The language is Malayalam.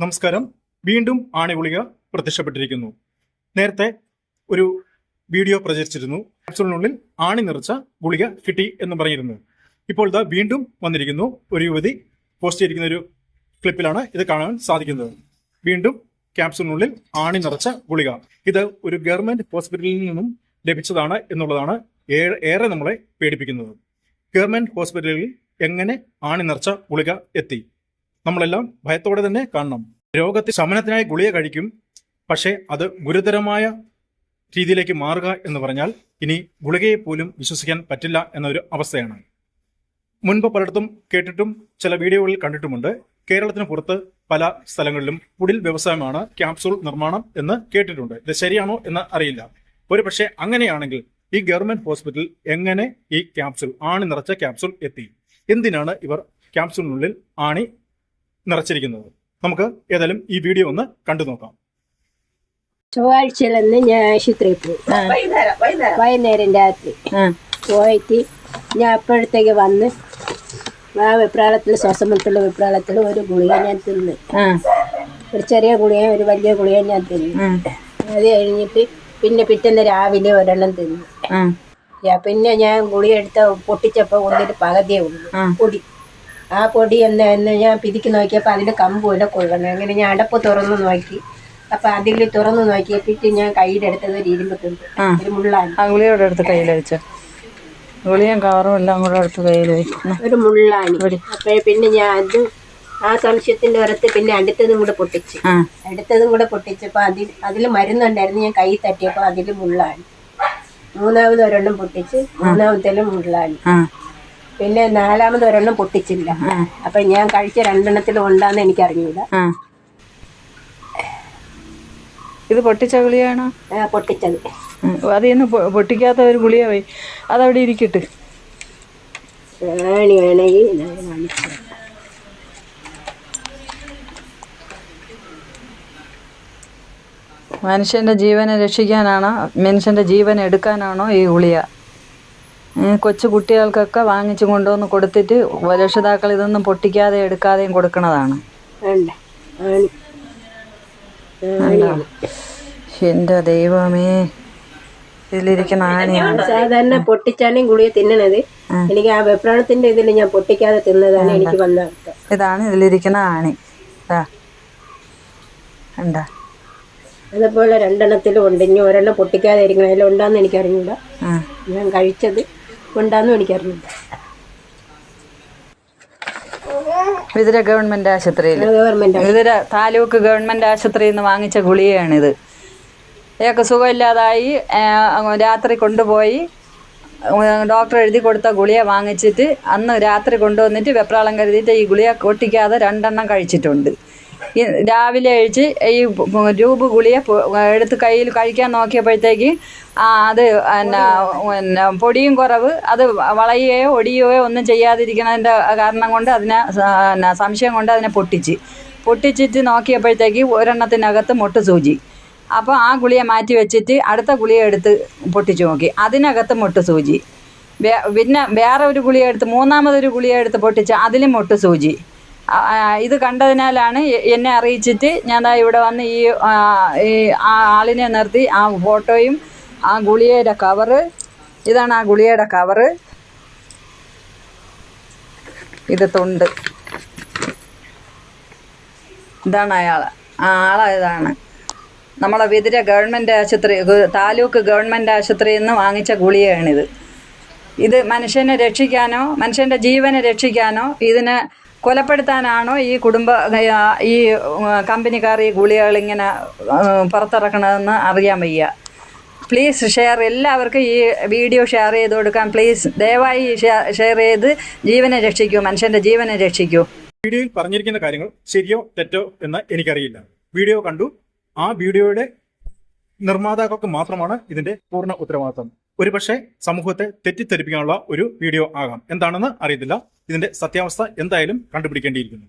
നമസ്കാരം. വീണ്ടും ആണി ഗുളിക പ്രത്യക്ഷപ്പെട്ടിരിക്കുന്നു. നേരത്തെ ഒരു വീഡിയോ പ്രചരിച്ചിരുന്നു. ക്യാപ്സൂളിനുള്ളിൽ ആണി നിറച്ച ഗുളിക കിട്ടി എന്ന് പറഞ്ഞിരുന്നു. ഇപ്പോൾ ഇതാ വീണ്ടും വന്നിരിക്കുന്നു. ഒരു യുവതി പോസ്റ്റ് ചെയ്തിരിക്കുന്ന ഒരു ക്ലിപ്പിലാണ് ഇത് കാണാൻ സാധിക്കുന്നത്. വീണ്ടും ക്യാപ്സൂളിനുള്ളിൽ ആണി നിറച്ച ഗുളിക. ഇത് ഒരു ഗവൺമെന്റ് ഹോസ്പിറ്റലിൽ നിന്നും ലഭിച്ചതാണ് എന്നുള്ളതാണ് ഏറെ നമ്മളെ പേടിപ്പിക്കുന്നത്. ഗവൺമെന്റ് ഹോസ്പിറ്റലിൽ എങ്ങനെ ആണി നിറച്ച ഗുളിക എത്തി? നമ്മളെല്ലാം ഭയത്തോടെ തന്നെ കാണണം. രോഗത്തെ ശമനത്തിനായി ഗുളിക കഴിക്കും. പക്ഷേ അത് ഗുരുതരമായ രീതിയിലേക്ക് മാറുക എന്ന് പറഞ്ഞാൽ ഇനി ഗുളികയെ പോലും വിശ്വസിക്കാൻ പറ്റില്ല എന്നൊരു അവസ്ഥയാണ്. മുൻപ് പലയിടത്തും കേട്ടിട്ടും ചില വീഡിയോകളിൽ കണ്ടിട്ടുമുണ്ട്. കേരളത്തിന് പുറത്ത് പല സ്ഥലങ്ങളിലും കുടിൽ വ്യവസായമാണ് ക്യാപ്സൂൾ നിർമ്മാണം എന്ന് കേട്ടിട്ടുണ്ട്. ഇത് ശരിയാണോ എന്ന് അറിയില്ല. ഒരു പക്ഷേ അങ്ങനെയാണെങ്കിൽ ഈ ഗവൺമെന്റ് ഹോസ്പിറ്റൽ എങ്ങനെ ഈ ക്യാപ്സൂൾ ആണി നിറച്ച ക്യാപ്സൂൾ എത്തി? എന്തിനാണ് ഇവർ ക്യാപ്സൂളിനുള്ളിൽ ആണി നിറച്ചിരിക്കുന്നത്. നമുക്ക് ഏതായാലും ഈ വീഡിയോ ഒന്ന് കണ്ടു നോക്കാം. ചൊവ്വാഴ്ചയിലന്ന് ഞാൻ ആശുപത്രിയിൽ പോയി. വൈകുന്നേരം രാത്രി. പോയിട്ട് ഞാൻ അപ്പോഴത്തേക്ക് വന്ന് ആ വെപ്രാളത്തിൽ ശ്വാസമുട്ടുള്ള വെപ്രാളത്തിൽ ഒരു ഗുളിക ഞാൻ തിന്ന്. ഒരു ചെറിയ ഗുളിക ഒരു വലിയ ഗുളിക ഞാൻ തിന്നു. അത് കഴിഞ്ഞിട്ട് പിന്നെ പിറ്റേന്ന് രാവിലെ ഒരെണ്ണം തിന്നു. പിന്നെ ഞാൻ ഗുളിക എടുത്ത പൊട്ടിച്ചപ്പോൾ ഒന്നിട്ട് പകുതിയേ ഉള്ളൂ. പൊടി. ആ പൊടി എന്ന് എന്ന് ഞാൻ പിതിക്ക് നോക്കിയപ്പോൾ അതിൽ കമ്പൂല കൊള്ളണം അങ്ങനെ ഞാൻ അടപ്പ് തുറന്ന് നോക്കി. അപ്പൊ അതിൽ തുറന്ന് നോക്കിയപ്പിട്ട് ഞാൻ കയ്യിലെടുത്തത് ഒരു ഇരുമ്പ് തുണ്ട് ഒരു മുള്ളാണ്. എടുത്ത് കയ്യിൽ വെച്ചു. കവറും എല്ലാം കൂടെ എടുത്ത് കയ്യിൽ ഒരു മുള്ളാണ്. അപ്പോഴേ പിന്നെ ഞാൻ അത് ആ സംശയത്തിന്റെ ഒരത്ത് പിന്നെ അടുത്തതും കൂടെ പൊട്ടിച്ച്. അടുത്തതും കൂടെ പൊട്ടിച്ചപ്പോൾ അതിൽ അതിൽ മരുന്നുണ്ടായിരുന്നു. ഞാൻ കൈ തട്ടിയപ്പോൾ അതിൽ മുള്ളാണ്. മൂന്നാമത് ഒരെണ്ണം പൊട്ടിച്ച് മൂന്നാമത്തേലും മുള്ളാണ്. പിന്നെ നാലാമത് ഒരെണ്ണം പൊട്ടിച്ചില്ല. അപ്പൊ ഞാൻ കഴിച്ച രണ്ടെണ്ണത്തിലും ഉണ്ടാന്ന് എനിക്ക് അറിഞ്ഞില്ല ഇത് പൊട്ടിച്ച ഗുളിയാണോ പൊട്ടിച്ചത്. അത് ഇന്ന് പൊട്ടിക്കാത്ത ഒരു ഗുളിയാവേ അതവിടെ ഇരിക്കട്ട്. മനുഷ്യന്റെ ജീവനെ രക്ഷിക്കാനാണോ മനുഷ്യന്റെ ജീവൻ എടുക്കാനാണോ ഈ ഗുളിയ കൊച്ചു കുട്ടികൾക്കൊക്കെ വാങ്ങിച്ചു കൊണ്ടുവന്ന് കൊടുത്തിട്ട് രക്ഷിതാക്കൾ ഇതൊന്നും പൊട്ടിക്കാതെ എടുക്കാതെയും കൊടുക്കണതാണ്. എന്റെ ദൈവമേ. ഇതിലിരിക്കുന്ന ആനയാണ്. സാധാരണ പൊട്ടിച്ചാണ് ഗുളിക തിന്നണത്. എനിക്ക് ആ വെപ്രാണത്തിന്റെ ഇതിൽ ഞാൻ പൊട്ടിക്കാതെ തിന്നതാണ് എനിക്ക് വന്ന ഇതാണ് ഇതിലിരിക്കുന്ന ആണി എന്താ അതുപോലെ രണ്ടെണ്ണത്തിലും ഉണ്ട്. ഇനി ഒരെണ്ണം പൊട്ടിക്കാതെ ഇരിക്കണം അതിലുണ്ടാന്ന് എനിക്കറിഞ്ഞൂടാ. ഞാൻ കഴിച്ചത്. ഉണ്ടാന്നും അറിഞ്ഞൂടാ വിതുര ഗവൺമെന്റ് ആശുപത്രിയിൽ വിതുര താലൂക്ക് ഗവൺമെന്റ് ആശുപത്രിയിൽ നിന്ന് വാങ്ങിച്ച ഗുളികയാണിത്. ഇയാൾക്ക് സുഖമില്ലാതായി രാത്രി കൊണ്ടുപോയി ഡോക്ടർ എഴുതി കൊടുത്ത ഗുളിയ വാങ്ങിച്ചിട്ട് അന്ന് രാത്രി കൊണ്ടുവന്നിട്ട് വെപ്രാളം കരുതിയിട്ട് ഈ ഗുളിയ കൊട്ടിക്കാതെ രണ്ടെണ്ണം കഴിച്ചിട്ടുണ്ട്. രാവിലെ കഴിച്ച് ഈ രൂപ ഗുളിയെ എടുത്ത് കയ്യിൽ കഴിക്കാൻ നോക്കിയപ്പോഴത്തേക്ക് അത് പിന്നെ പൊടിയും കുറവ് അത് വളയുകയോ ഒടിയുകയോ ഒന്നും ചെയ്യാതിരിക്കുന്നതിന്റെ കാരണം കൊണ്ട് അതിനെ പിന്നെ സംശയം കൊണ്ട് അതിനെ പൊട്ടിച്ച്. പൊട്ടിച്ചിട്ട് നോക്കിയപ്പോഴത്തേക്ക് ഒരെണ്ണത്തിനകത്ത് മുട്ട് സൂചി. അപ്പോൾ ആ ഗുളിയെ മാറ്റി വെച്ചിട്ട് അടുത്ത ഗുളിയെ എടുത്ത് പൊട്ടിച്ച് നോക്കി. അതിനകത്ത് മുട്ട് സൂചി. പിന്നെ വേറെ ഒരു ഗുളിയ എടുത്ത് മൂന്നാമതൊരു ഗുളിയ എടുത്ത് പൊട്ടിച്ച് അതിലും മുട്ട് സൂചി. ഇത് കണ്ടതിനാലാണ് എന്നെ അറിയിച്ചിട്ട് ഞാൻ ഇവിടെ വന്ന് ഈ ആ, ആളിനെ നിർത്തി ആ ഫോട്ടോയും ആ ഗുളികയുടെ കവറ് ഇതാണ് ആ ഗുളികയുടെ കവറ് ഇത് തൊണ്ട്. ഇതാണ് അയാൾ. ആ ആളെ ഇതാണ്. നമ്മളെ വിതിര ഗവൺമെന്റ് ആശുപത്രി താലൂക്ക് ഗവൺമെന്റ് ആശുപത്രിയിൽ നിന്ന് വാങ്ങിച്ച ഗുളികയാണിത്. ഇത് മനുഷ്യനെ രക്ഷിക്കാനോ മനുഷ്യന്റെ ജീവനെ രക്ഷിക്കാനോ ഇതിനെ കൊലപ്പെടുത്താനാണോ ഈ കുടുംബ ഈ കമ്പനിക്കാർ ഈ ഗുളികകൾ ഇങ്ങനെ പുറത്തിറക്കണതെന്ന് അറിയാൻ വയ്യ. പ്ലീസ് ഷെയർ എല്ലാവർക്കും ഈ വീഡിയോ ഷെയർ ചെയ്ത് കൊടുക്കാൻ. പ്ലീസ് ദയവായി ഷെയർ ചെയ്ത് ജീവനെ രക്ഷിക്കൂ മനുഷ്യന്റെ ജീവനെ രക്ഷിക്കൂ. വീഡിയോയിൽ പറഞ്ഞിരിക്കുന്ന കാര്യങ്ങൾ ശരിയോ തെറ്റോ എന്ന് എനിക്കറിയില്ല. വീഡിയോ കണ്ടു. ആ വീഡിയോയുടെ നിർമ്മാതാക്കൾക്ക് മാത്രമാണ് ഇതിന്റെ പൂർണ ഉത്തരവാദിത്വം. ഒരുപക്ഷെ സമൂഹത്തെ തെറ്റിദ്ധരിപ്പിക്കാനുള്ള ഒരു വീഡിയോ ആകാം. എന്താണെന്ന് അറിയത്തില്ല. ഇതിന്റെ സത്യാവസ്ഥ എന്തായാലും കണ്ടുപിടിക്കേണ്ടിയിരിക്കുന്നു.